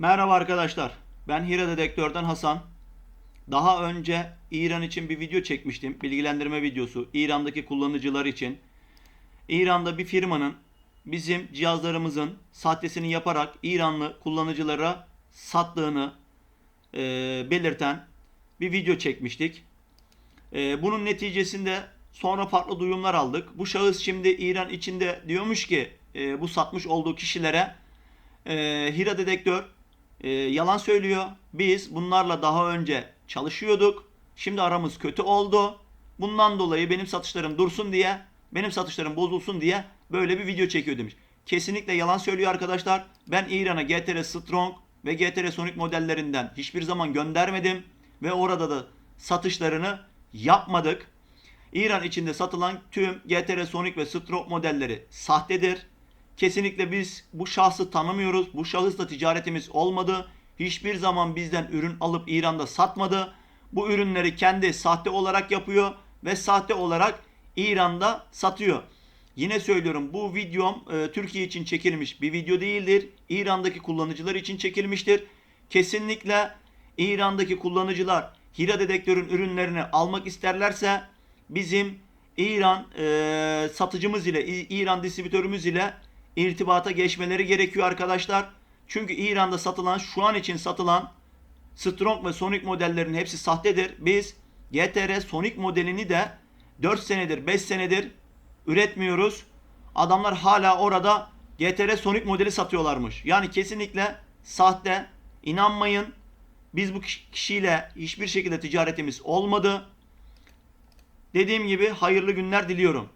Merhaba arkadaşlar. Ben Hira Dedektör'den Hasan. Daha önce İran için bir video çekmiştim. Bilgilendirme videosu. İran'daki kullanıcılar için. İran'da bir firmanın bizim cihazlarımızın sahtesini yaparak İranlı kullanıcılara sattığını e, belirten bir video çekmiştik. E, bunun neticesinde sonra farklı duyumlar aldık. Bu şahıs şimdi İran içinde diyormuş ki e, bu satmış olduğu kişilere e, Hira Dedektör e, yalan söylüyor. Biz bunlarla daha önce çalışıyorduk. Şimdi aramız kötü oldu. Bundan dolayı benim satışlarım dursun diye, benim satışlarım bozulsun diye böyle bir video çekiyor demiş. Kesinlikle yalan söylüyor arkadaşlar. Ben İran'a GTR Strong ve GTR Sonic modellerinden hiçbir zaman göndermedim ve orada da satışlarını yapmadık. İran içinde satılan tüm GTR Sonic ve Strong modelleri sahtedir. Kesinlikle biz bu şahsı tanımıyoruz. Bu şahısla ticaretimiz olmadı. Hiçbir zaman bizden ürün alıp İran'da satmadı. Bu ürünleri kendi sahte olarak yapıyor ve sahte olarak İran'da satıyor. Yine söylüyorum bu videom e, Türkiye için çekilmiş bir video değildir. İran'daki kullanıcılar için çekilmiştir. Kesinlikle İran'daki kullanıcılar Hira dedektörün ürünlerini almak isterlerse bizim İran e, satıcımız ile İran distribütörümüz ile irtibata geçmeleri gerekiyor arkadaşlar. Çünkü İran'da satılan şu an için satılan Strong ve Sonic modellerin hepsi sahtedir. Biz GTR Sonic modelini de 4 senedir 5 senedir üretmiyoruz. Adamlar hala orada GTR Sonic modeli satıyorlarmış. Yani kesinlikle sahte. İnanmayın. Biz bu kiş- kişiyle hiçbir şekilde ticaretimiz olmadı. Dediğim gibi hayırlı günler diliyorum.